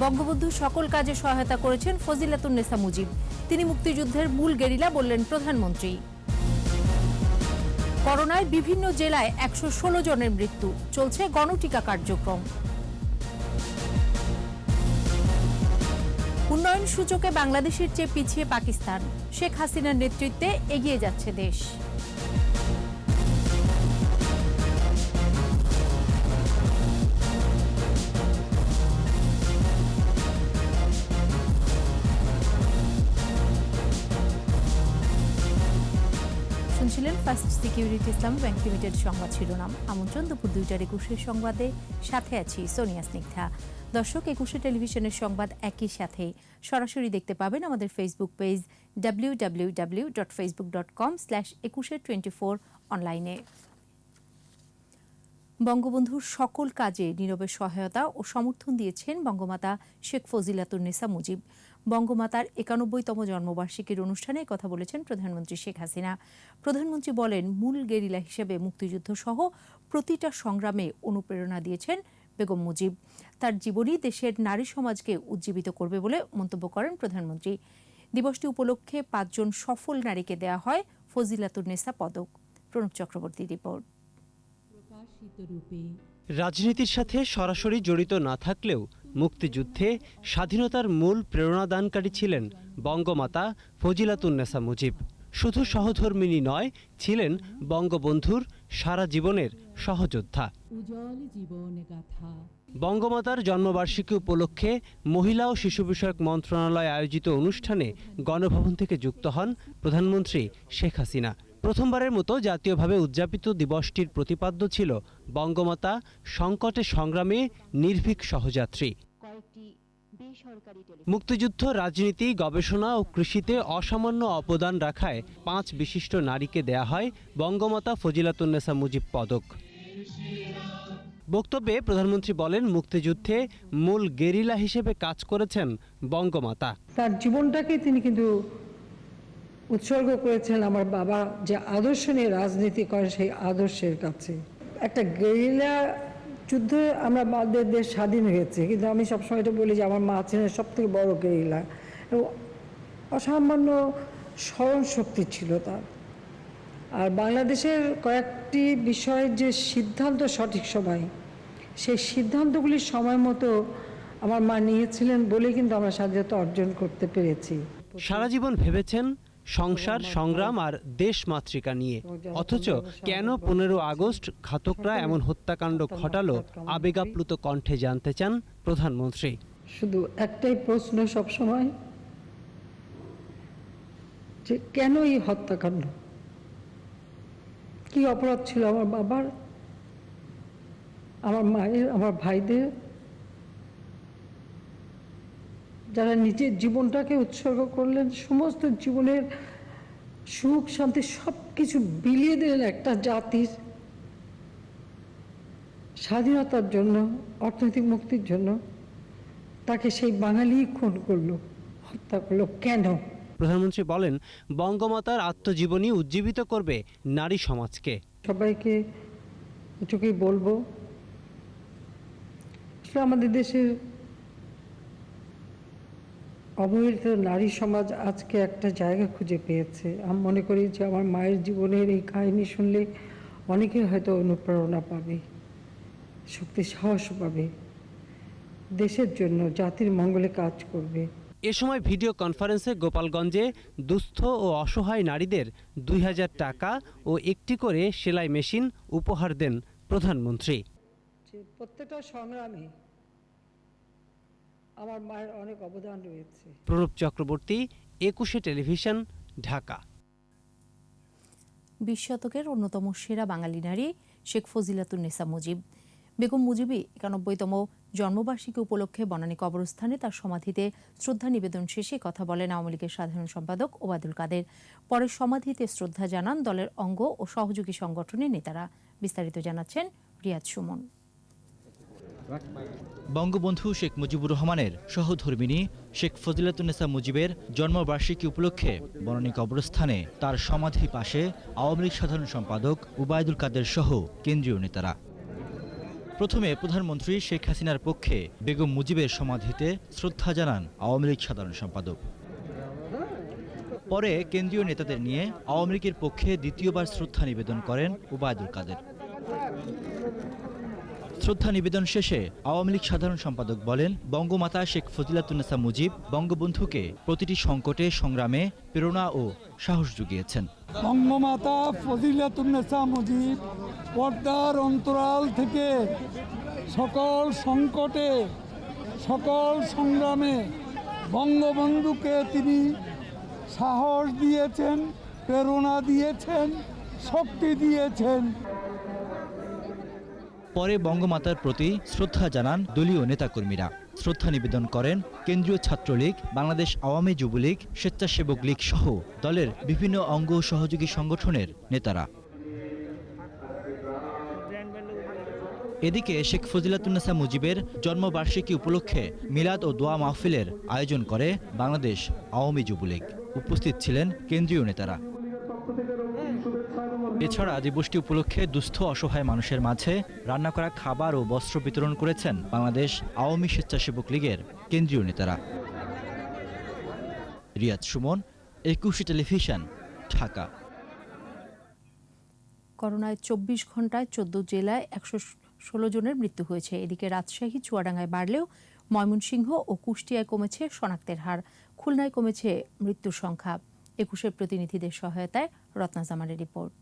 বঙ্গবন্ধু সকল কাজে সহায়তা করেছেন ফজিলাতুন্নেসা মুজিব। তিনি মুক্তিযুদ্ধের মূল গেরিলা বললেন প্রধানমন্ত্রী। করোনায় বিভিন্ন জেলায় একশো ষোলো জনের মৃত্যু। চলছে গণটিকা কার্যক্রম। উন্নয়ন সূচকে বাংলাদেশের চেয়ে পিছিয়ে পাকিস্তান। শেখ হাসিনার নেতৃত্বে এগিয়ে যাচ্ছে দেশ। শুনছিলেন first security Islam bank limited সংবাদ শিরোনাম। আমন্ত্রণ দুপুর দুইটার একুশের সংবাদে সাথে আছি সোনিয়া স্নিগ্ধা। দর্শক, একুশে টেলিভিশনের সংবাদ একই সাথে। সরাসরি দেখতে পাবেন আমাদের Facebook page W W W dot Facebook dot com slash Ekushey twenty four অনলাইনে বঙ্গবন্ধুর সকল কাজে নীরবে সহায়তা ও সমর্থন দিয়েছেন বঙ্গমাতা শেখ ফজিলাতুন্নেসা মুজিব। বঙ্গমাতার একানব্বইতম জন্মবার্ষিকীর অনুষ্ঠানে কথা বলেছেন প্রধানমন্ত্রী শেখ হাসিনা। প্রধানমন্ত্রী বলেন মূল গেরিলা হিসেবে মুক্তিযুদ্ধ সহ প্রতিটা সংগ্রামে অনুপ্রেরণা দিয়েছেন বেগম মুজিব। তার জীবনী দেশের নারী সমাজকে উজ্জীবিত করবে বলে মন্তব্য করেন প্রধানমন্ত্রী। দিবসটি উপলক্ষে পাঁচজন সফল নারীকে দেয়া হয় ফজিলাতুন্নেসা পদক। প্রণব চক্রবর্তী রিপোর্ট। রাজনীতির সাথে সরাসরি জড়িত না থাকলেও মুক্তিযুদ্ধে স্বাধীনতার মূল প্রেরণাদানকারী ছিলেন বঙ্গমাতা ফজিলাতুন্নেসা মুজিব। শুধু সহধর্মিনী নয় ছিলেন বঙ্গবন্ধুর সারা জীবনের সহযোদ্ধা। বঙ্গমাতার জন্মবার্ষিকী উপলক্ষে মহিলা ও শিশু বিষয়ক মন্ত্রণালয় আয়োজিত অনুষ্ঠানে গণভবন থেকে যুক্ত হন প্রধানমন্ত্রী শেখ হাসিনা। প্রথমবারের মতো জাতীয়ভাবে উদযাপিত দিবসটির প্রতিপাদ্য ছিল বঙ্গমাতা সংকটে সংগ্রামে নির্ভীক সহযাত্রী। মুক্তিযুদ্ধ রাজনীতি গবেষণা ও কৃষিতে অসামান্য অবদান রাখায় পাঁচ বিশিষ্ট নারীকে দেয়া হয় বঙ্গমাতা ফজিলাতুন্নেসা মুজিব পদক। বক্তব্যে প্রধানমন্ত্রী বলেন মুক্তিযুদ্ধে মূল গেরিলা হিসেবে কাজ করেছেন বঙ্গমাতা। তার জীবনটাকে তিনি কিন্তু উৎসর্গ করেছেন আমার বাবা যে আদর্শ নিয়ে রাজনীতি করে সেই আদর্শের কাছে। একটা গেরিলা যুদ্ধে আমরা আমাদের দেশ স্বাধীন হয়েছে, কিন্তু আমি সবসময় এটা বলি যে আমার মা ছিলেন সব থেকে বড় গেরিলা। এবং অসামান্য স্মরণ শক্তি ছিল তার। আর বাংলাদেশের কয়েকটি বিষয়ের যে সিদ্ধান্ত সঠিক সময়, সেই সিদ্ধান্তগুলি সময় মতো আমার মা নিয়েছিলেন বলেই কিন্তু আমরা স্বাধীনতা অর্জন করতে পেরেছি। সারা জীবন ভেবেছেন সংসার সংগ্রাম আর দেশ মাতৃকা নিয়ে। অথচ কেন পনেরো আগস্ট ঘাতকরা এমন হত্যাকাণ্ড ঘটালো আবেগাপ্লুত কণ্ঠে জানতে চান প্রধানমন্ত্রী। শুধু একটাই প্রশ্ন সব সময় যে কেন এই হত্যাকাণ্ড? কি অপরাধ ছিল আমার বাবার আমার মায়ের আমার ভাইদের? যারা নিজের জীবনটাকে উৎসর্গ করলেন সমস্ত জীবনের সুখ শান্তি সব কিছু বিলিয়ে দিলেন একটা জাতির স্বাধীনতার জন্য অর্থনৈতিক মুক্তির জন্য। তাকে সেই বাঙালি খুন করল হত্যা করল। কেন? প্রধানমন্ত্রী বলেন বঙ্গমাতার আত্মজীবনী উজ্জীবিত করবে নারী সমাজকে। সবাইকে এটুকুই বলব আসলে আমাদের দেশের অবহেলিত নারী সমাজ আজকে একটা জায়গা খুঁজে পেয়েছে। আমি মনে করি যে আমার মায়ের জীবনের এই কাহিনী শুনলে অনেকে হয়তো অনুপ্রেরণা পাবে শক্তি সাহস পাবে। দেশের জন্য জাতির মঙ্গলে কাজ করবে। এ সময় ভিডিও কনফারেন্সে গোপালগঞ্জে দুস্থ ও অসহায় নারীদের দুই হাজার টাকা ও একটি করে সেলাই মেশিন উপহার দেন প্রধানমন্ত্রী। প্রত্যেকটা সংগ্রামে আমার মায়ের অনেক অবদান রয়েছে। প্রণব চক্রবর্তী একুশে টেলিভিশন ঢাকা। বিশ শতকের অন্যতম সেরা বাঙালি নারী শেখ ফজিলাতুন্নেসা মুজিব। বেগম মুজিবই একানব্বইতম জন্মবার্ষিকী উপলক্ষে বনানী কবরস্থানে তার সমাধিতে শ্রদ্ধা নিবেদন শেষে কথা বলেন আওয়ামী লীগের সাধারণ সম্পাদক ওবায়দুল কাদের। পরে সমাধিতে শ্রদ্ধা জানান দলের অঙ্গ ও সহযোগী সংগঠনের নেতারা। বিস্তারিত জানাচ্ছেন রিয়াজ সুমন। বঙ্গবন্ধু শেখ মুজিবুর রহমানের সহধর্মিনী শেখ ফজিলাতুন্নেসা মুজিবের জন্মবার্ষিকী উপলক্ষে বনানী কবরস্থানে তার সমাধি পাশে আওয়ামী লীগ সাধারণ সম্পাদক উবায়দুল কাদের সহ কেন্দ্রীয় নেতারা। প্রথমে প্রধানমন্ত্রী শেখ হাসিনার পক্ষে বেগম মুজিবের সমাধিতে শ্রদ্ধা জানান আওয়ামী লীগ সাধারণ সম্পাদক। পরে কেন্দ্রীয় নেতাদের নিয়ে আওয়ামী লীগের পক্ষে দ্বিতীয়বার শ্রদ্ধা নিবেদন করেন ওবায়দুল কাদের। শ্রদ্ধা নিবেদন শেষে আওয়ামী লীগ সাধারণ সম্পাদক বলেন, বঙ্গমাতা শেখ ফজিলাতুন্নেসা মুজিব বঙ্গবন্ধুকে প্রতিটি সংকটে সংগ্রামে প্রেরণা ও সাহস জুগিয়েছেন। বঙ্গমাতা ফজিলাতুন্নেসা মুজিব পর্দার অন্তরাল থেকে সকল সংকটে, সকল সংগ্রামে বঙ্গবন্ধুকে তিনি সাহস দিয়েছেন, প্রেরণা দিয়েছেন, শক্তি দিয়েছেন। পরে বঙ্গমাতার প্রতি শ্রদ্ধা জানান দলীয় নেতাকর্মীরা। শ্রদ্ধা নিবেদন করেন কেন্দ্রীয় ছাত্রলীগ, বাংলাদেশ আওয়ামী যুবলীগ, স্বেচ্ছাসেবক লীগ সহ দলের বিভিন্ন অঙ্গ সহযোগী সংগঠনের নেতারা। এদিকে শেখ ফজিলাতুন্নেসা মুজিবের জন্মবার্ষিকী উপলক্ষে মিলাদ ও দোয়া মাহফিলের আয়োজন করে বাংলাদেশ আওয়ামী যুবলীগ। উপস্থিত ছিলেন কেন্দ্রীয় নেতারা। এছাড়া দিবসটি উপলক্ষে দুস্থ অসহায় মানুষের মাঝে রান্না করা খাবার ও বস্ত্র বিতরণ করেছেন বাংলাদেশ আওয়ামী স্বেচ্ছাসেবক লীগের কেন্দ্রীয় নেতারা। রিয়াদ সুমন, একুশে টেলিভিশন, ঢাকা। করোনায় চব্বিশ ঘন্টায় চোদ্দ জেলায় একশো ষোলো জনের মৃত্যু হয়েছে। এদিকে রাজশাহী, চুয়াডাঙ্গায় বাড়লেও ময়মনসিংহ ও কুষ্টিয়ায় কমেছে শনাক্তের হার। খুলনায় কমেছে মৃত্যুর সংখ্যা। একুশের প্রতিনিধিদের সহায়তায় রত্না জামানের রিপোর্ট।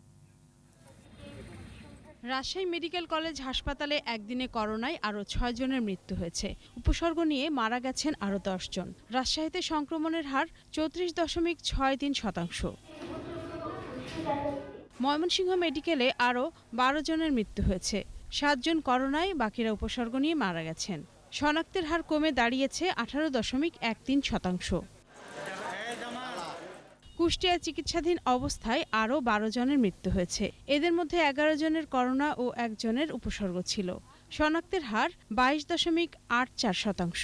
রাজশাহী মেডিকেল কলেজ হাসপাতালে একদিনে করোনায় আরও ছয় জনের মৃত্যু হয়েছে। উপসর্গ নিয়ে মারা গেছেন আরও জন। রাজশাহীতে সংক্রমণের হার চৌত্রিশ দশমিক ছয় তিন শতাংশ। ময়মনসিংহ মেডিকেলে আরও বারো জনের মৃত্যু হয়েছে। সাতজন করোনায়, বাকিরা উপসর্গ নিয়ে মারা গেছেন। শনাক্তের হার কমে দাঁড়িয়েছে আঠারো দশমিক এক তিন শতাংশ। কুষ্টিয়ায় চিকিৎসাধীন অবস্থায় আরও বারো জনের মৃত্যু হয়েছে। এদের মধ্যে এগারো জনের করোনা ও একজনের উপসর্গ ছিল। শনাক্তের হার বাইশ দশমিক আট চার শতাংশ।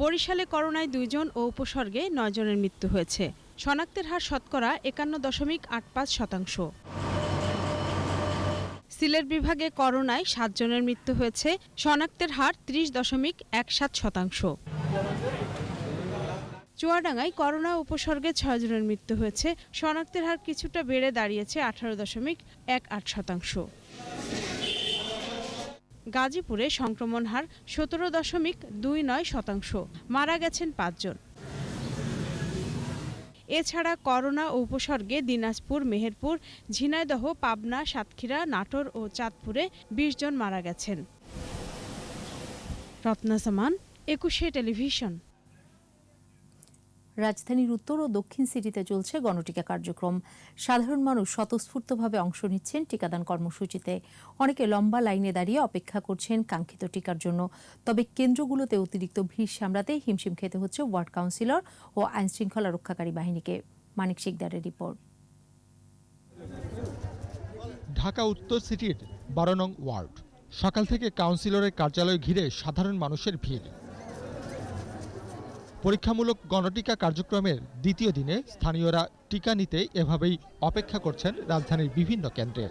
বরিশালে করোনায় দুইজন ও উপসর্গে নয় জনের মৃত্যু হয়েছে। শনাক্তের হার শতকরা একান্ন দশমিক আট পাঁচ শতাংশ। সিলেট বিভাগে করোনায় সাতজনের মৃত্যু হয়েছে। শনাক্তের হার ত্রিশ দশমিক এক সাত শতাংশ। চুয়াডাঙ্গায় করোনা উপসর্গে ছয় জনের মৃত্যু হয়েছে। শনাক্তের হার কিছুটা বেড়ে দাঁড়িয়েছে আঠারো দশমিক এক আট শতাংশ। গাজীপুরে সংক্রমণ হার সতেরো দশমিক দুই নয় শতাংশ। মারা গেছেন পাঁচজন। এছাড়া করোনা উপসর্গে দিনাজপুর, মেহেরপুর, ঝিনাইদহ, পাবনা, সাতক্ষীরা, নাটোর ও চাঁদপুরে বিশ জন মারা গেছেন। রত্না সামান, একুশে টেলিভিশন। রাজধানীর উত্তর ও দক্ষিণ সিটিতে চলছে গণটিকা কার্যক্রম। সাধারণ মানুষ স্বতঃস্ফূর্তভাবে অংশ নিচ্ছেন টিকাদান কর্মসূচিতে। অনেকে লম্বা লাইনে দাঁড়িয়ে অপেক্ষা করছেন কাঙ্ক্ষিত টিকার জন্য। তবে কেন্দ্রগুলোতে অতিরিক্ত ভিড় সামলাতে হিমশিম খেতে হচ্ছে ওয়ার্ড কাউন্সিলর ও আইনশৃঙ্খলা রক্ষাকারী বাহিনীকে। মানিক শিকদারের রিপোর্ট। ঢাকা উত্তর সিটির বারো নং ওয়ার্ড। সকাল থেকে কাউন্সিলরের কার্যালয় ঘিরে সাধারণ মানুষের ভিড়। পরীক্ষামূলক গণটিকা কার্যক্রমের দ্বিতীয় দিনে স্থানীয়রা টিকা নিতে এভাবেই অপেক্ষা করছেন রাজধানীর বিভিন্ন কেন্দ্রে।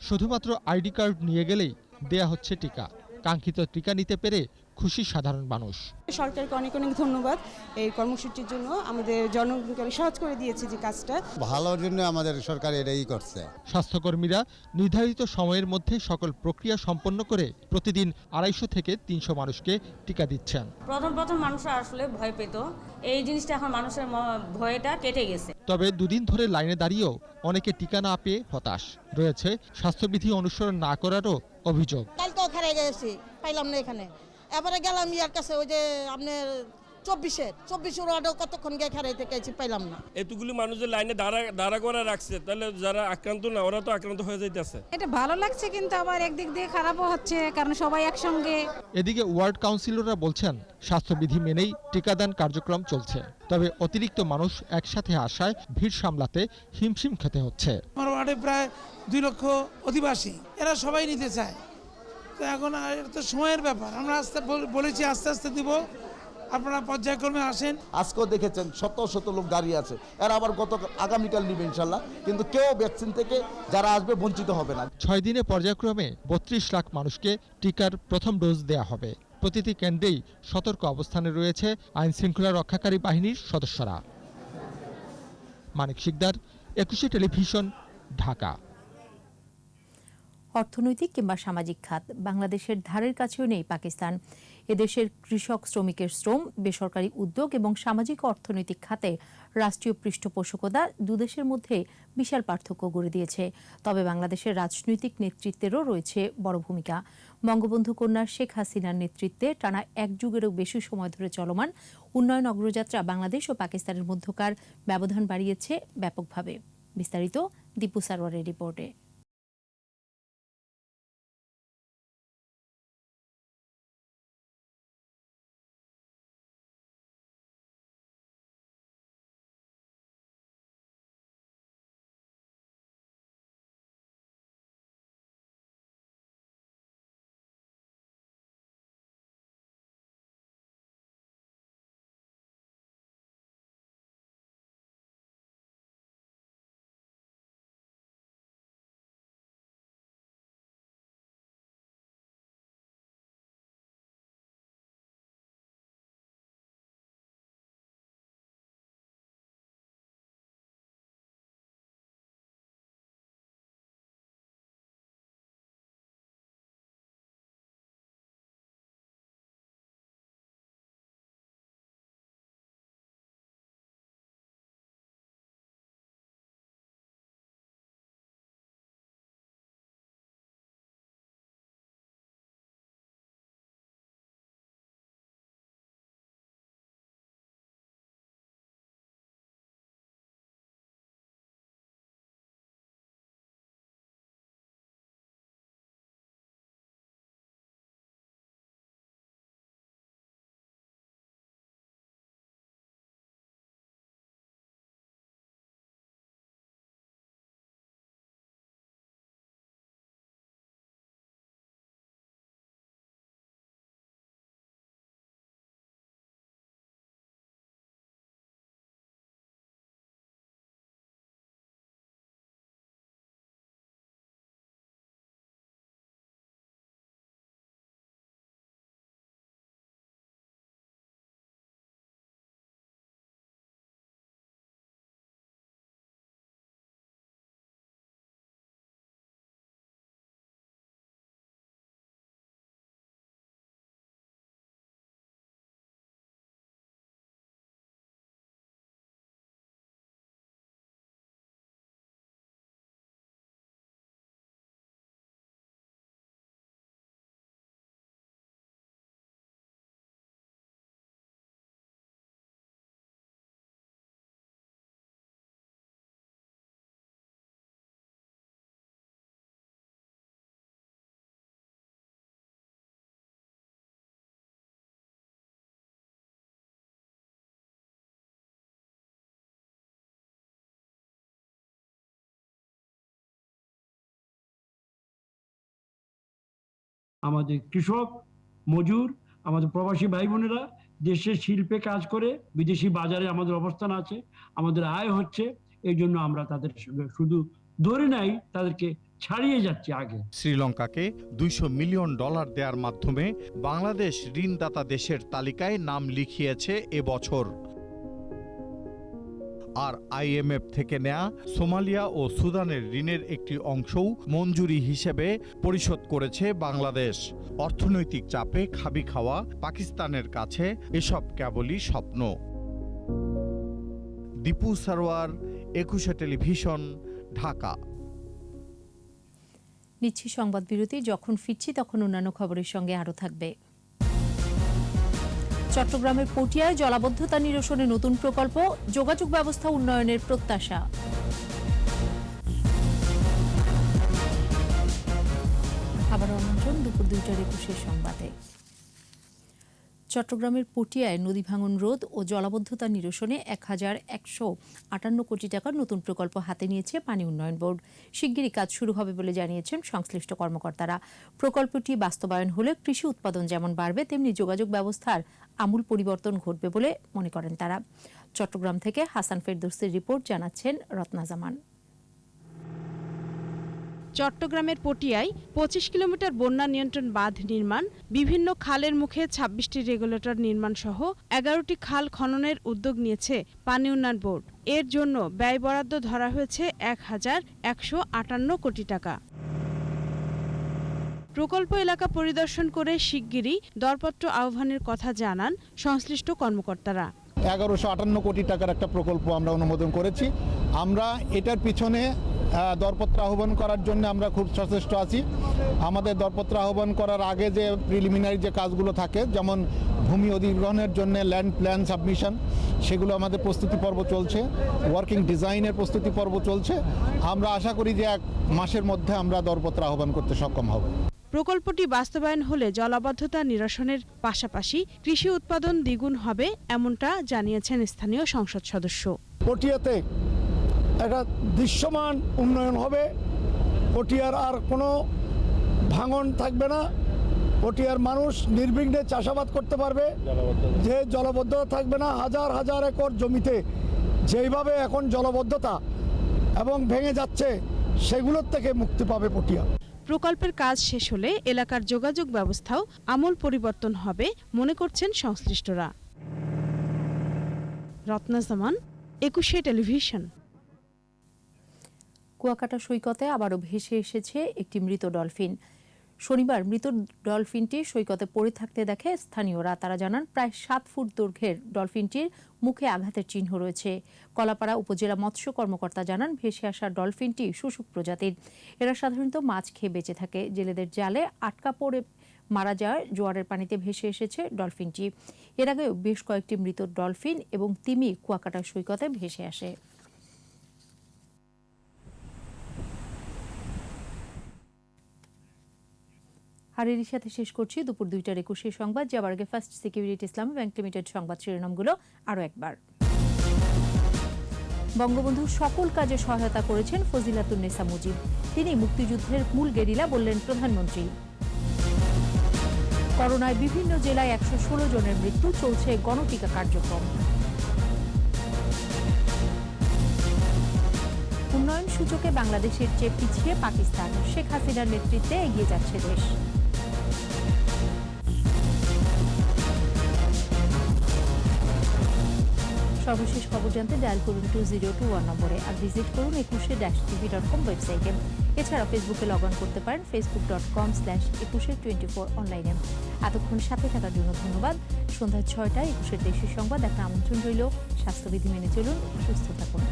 শুধুমাত্র আইডি কার্ড নিয়ে গেলেই দেয়া হচ্ছে টিকা। কাঙ্ক্ষিত টিকা নিতে পেরে খুশি সাধারণ মানুষ। সরকারকে অনেক অনেক ধন্যবাদ এই কর্মসূচির জন্য। আমাদের জনগণকে সহজ করে দিয়েছে যে কাজটা। ভালোর জন্য আমাদের সরকার এটাই করছে। স্বাস্থ্যকর্মীরা নির্ধারিত সময়ের মধ্যে সকল প্রক্রিয়া সম্পন্ন করে প্রতিদিন আড়াইশো থেকে তিনশো মানুষকে টিকা দিচ্ছেন। প্রথম প্রথম মানুষরা আসলে ভয় পেত। এই জিনিসটা এখন মানুষের ভয়টা কেটে গেছে। তবে দুদিন ধরে লাইনে দাঁড়িয়েও অনেকে টিকা না পেয়ে হতাশ। রয়েছে স্বাস্থ্যবিধি অনুসরণ না করারও অভিযোগ। কাল তো খেলে গেছি পাইলাম না এখানে। এবারে গেলাম ইয়ার কাছে ওই যে আপনার চব্বিশের চব্বিশের ওয়ার্ডেও কতক্ষণ গিয়ে খেলাইতে গেছি পাইলাম না। এতগুলি মানুষ যে লাইনে দাঁড়া দাঁড়া করে রাখছে তাহলে যারা আক্রান্ত না ওরা তো আক্রান্ত হয়ে যাইতেছে। এটা ভালো লাগছে কিন্তু আবার একদিক দিয়ে খারাপও হচ্ছে কারণ সবাই একসঙ্গে। এদিকে ওয়ার্ড কাউন্সিলররা বলছেন স্বাস্থ্যবিধি মেনেই টিকাদান কার্যক্রম চলছে। তবে অতিরিক্ত মানুষ একসাথে আসায় ভিড় সামলাতে হিমশিম খেতে হচ্ছে। আমার ওয়ার্ডে প্রায় দুই লক্ষ অধিবাসী এরা সবাই নিতে চায়। তো এখন আর এটা তো সময়ের ব্যাপার। আমরা আস্তে বলেছি আস্তে আস্তে দিব। আপনারা পর্যায়ক্রমে আসেন। আজকেও দেখেছেন শত শত লোক দাঁড়িয়ে আছে। এরা আবার গত আগামীকাল নিবে ইনশাল্লাহ। কিন্তু কেউ ভ্যাকসিন থেকে যারা আসবে বঞ্চিত হবে না। ছয় দিনে পর্যায়ক্রমে বত্রিশ লাখ মানুষকে টিকার প্রথম ডোজ দেয়া হবে। প্রতিটি কেন্দ্রেই সতর্ক অবস্থানে রয়েছে আইন শৃঙ্খলা রক্ষাকারী বাহিনীর সদস্যরা। মানিক শিকদার একুশে টেলিভিশন ঢাকা। অর্থনৈতিক কিংবা সামাজিক খাত। বাংলাদেশের ধারের কাছেও নেই পাকিস্তান। এদেশের কৃষক শ্রমিকের শ্রম, বেসরকারি উদ্যোগ এবং সামাজিক অর্থনৈতিক খাতে রাষ্ট্রীয় পৃষ্ঠপোষকতা দুদেশের মধ্যে বিশাল পার্থক্য গড়ে দিয়েছে। তবে বাংলাদেশের রাজনৈতিক নেতৃত্বেরও রয়েছে বড় ভূমিকা। বঙ্গবন্ধু কন্যা শেখ হাসিনার নেতৃত্বে টানা এক যুগেরও বেশি সময় ধরে চলমান উন্নয়ন অগ্রযাত্রা বাংলাদেশ ও পাকিস্তানের মধ্যকার ব্যবধান বাড়িয়েছে ব্যাপকভাবে। বিস্তারিত দীপু সারোয়ারের রিপোর্টে। আমাদের কৃষক, মজুর, আমাদের প্রবাসী ভাই বোনেরা দেশের শিল্পে কাজ করে, বিদেশি বাজারে আমাদের অবস্থান আছে, আমাদের আয় হচ্ছে, এই জন্য আমরা তাদের শুধু ধরে নাই, তাদেরকে ছাড়িয়ে যাচ্ছি আগে। শ্রীলঙ্কাকে দুইশো মিলিয়ন ডলার দেওয়ার মাধ্যমে বাংলাদেশ ঋণদাতা দেশের তালিকায় নাম লিখিয়েছে এবছর আর আইএমএফ থেকে নেয়া সোমালিয়া ও সুদানের ঋণের একটি অংশও মঞ্জুরি হিসেবে পরিশোধ করেছে বাংলাদেশ। অর্থনৈতিক চাপে খাবি খাওয়া পাকিস্তানের কাছে এসব কেবলই স্বপ্ন। দীপু সারোয়ার, একুশে টেলিভিশন, ঢাকা। নিচ্ছি সংবাদ বিরতি, যখন ফিরছি তখন অন্যান্য খবরের সঙ্গে আরও থাকবে। চট্টগ্রামের পটিয়ায় জলাবদ্ধতা নিরসনে নতুন প্রকল্প, যোগাযোগ ব্যবস্থা উন্নয়নের প্রত্যাশা। আবার অনুষ্ঠান দুপুর দুইটার একুশের সংবাদে। চট্টগ্রামের পটিয়ায় নদী ভাঙন রোধ ও জলাবদ্ধতা নিরসনে এক হাজার একশো আটান্ন কোটি টাকার নতুন প্রকল্প হাতে নিয়েছে পানি উন্নয়ন বোর্ড। শিগগিরই কাজ শুরু হবে বলে জানিয়েছেন সংশ্লিষ্ট কর্মকর্তারা। প্রকল্পটি বাস্তবায়ন হলে কৃষি উৎপাদন যেমন বাড়বে, তেমনি যোগাযোগ ব্যবস্থার আমূল পরিবর্তন ঘটবে বলে মনে করেন তারা। চট্টগ্রাম থেকে হাসান ফেরদৌসির রিপোর্ট জানাচ্ছেন রত্না জামান। চট্টগ্রামের পটিয়ায় পঁচিশ কিলোমিটার বন্যা নিয়ন্ত্রণ বাঁধ নির্মাণ, বিভিন্ন খালের মুখে ছাব্বিশটি রেগুলেটর নির্মাণ সহ এগারোটি খাল খননের উদ্যোগ নিয়েছে পানি উন্নয়ন বোর্ড। এর জন্য ব্যয় বরাদ্দ ধরা হয়েছে এক হাজার একশো আটান্ন কোটি টাকা। প্রকল্প এলাকা পরিদর্শন করে শিগগিরই দরপত্র আহ্বানের কথা জানান সংশ্লিষ্ট কর্মকর্তারা। এগারোশো আটান্ন কোটি টাকার একটা প্রকল্প আমরা অনুমোদন করেছি। আমরা এটার পিছনে দরপত্র আহ্বান করার জন্য আমরা খুব সচেষ্ট আছি। আমাদের দরপত্র আহ্বান করার আগে যে প্রিলিমিনারি যে কাজগুলো থাকে যেমন ভূমি অধিগ্রহণের জন্য ল্যান্ড প্ল্যান সাবমিশন সেগুলো আমাদের প্রস্তুতি পর্ব চলছে ওয়ার্কিং ডিজাইনের প্রস্তুতি পর্ব চলছে। আমরা আশা করি যে এক মাসের মধ্যে আমরা দরপত্র আহ্বান করতে সক্ষম হব। প্রকল্পটি বাস্তবায়ন হলে জলাবদ্ধতা নিরসনের পাশাপাশি কৃষি উৎপাদন দ্বিগুণ হবে এমনটা জানিয়েছেন স্থানীয় সংসদ সদস্য। পটিয়াতে একটা দৃশ্যমান উন্নয়ন হবে। পটিয়ার আর কোনো ভাঙন থাকবে না। পটিয়ার মানুষ নির্বিঘ্নে চাষাবাদ করতে পারবে। যে জলবদ্ধতা থাকবে না হাজার হাজার একর জমিতে যেইভাবে এখন জলবদ্ধতা এবং ভেঙে যাচ্ছে সেগুলোর থেকে মুক্তি পাবে পটিয়া। প্রকল্পের কাজ শেষ হলে এলাকার যোগাযোগ ব্যবস্থাও আমূল পরিবর্তন হবে মনে করছেন সংশ্লিষ্টরা। রত্না জামান একুশে টেলিভিশন। কুয়াকাটা সৈকতে আবারও ভেসে এসেছে একটি মৃত ডলফিন। শনিবার মৃত ডলফিনটি সৈকতে পড়ে থাকতে দেখে স্থানীয়রা। তারা জানান, প্রায় সাত ফুট দৈর্ঘ্যের ডলফিনটির মুখে আঘাতের চিহ্ন রয়েছে। কলাপাড়া উপজেলা মৎস্য কর্মকর্তা জানান, ভেসে আসা ডলফিনটি শুশুক প্রজাতির। এরা সাধারণত মাছ খেয়ে বেঁচে থাকে। জেলেদের জালে আটকা পড়ে মারা যায়, জোয়ারের পানিতে ভেসে এসেছে ডলফিনটি। এর আগেও বেশ কয়েকটি মৃত ডলফিন এবং তিমি কুয়াকাটা সৈকতে ভেসে আসে। আর এরই সাথে শেষ করছি দুপুর দুইটার একুশে সংবাদ যাবার আগে first security Islami bank limited সংবাদ শিরোনামগুলো আরও একবার। বঙ্গবন্ধু সকল কাজে সহায়তা করেছেন ফজিলাতুন্নেসা মুজিব। তিনি মুক্তিযুদ্ধের মূল গেরিলা বললেন প্রধানমন্ত্রী। করোনায় বিভিন্ন জেলায় একশো ষোলো জনের মৃত্যু, চলছে গণটিকা কার্যক্রম। উন্নয়ন সূচকে বাংলাদেশের চেয়ে পিছিয়ে পাকিস্তান। শেখ হাসিনার নেতৃত্বে এগিয়ে যাচ্ছে দেশ। সর্বশেষ খবর জানতে ডায়াল করুন টু জিরো টু ওয়ান নম্বরে আর ভিজিট করুন একুশে ড্যাশ টিভি ডট কম ওয়েবসাইটে এছাড়া ফেসবুকে লগ অন করতে পারেন Facebook dot com slash Ekushey twenty four অনলাইনে এতক্ষণ সাথে থাকার জন্য ধন্যবাদ। সন্ধ্যা ছয়টায় একুশের দেশের সংবাদ, একটা আমন্ত্রণ রইল। স্বাস্থ্যবিধি মেনে চলুন, সুস্থ থাকুন।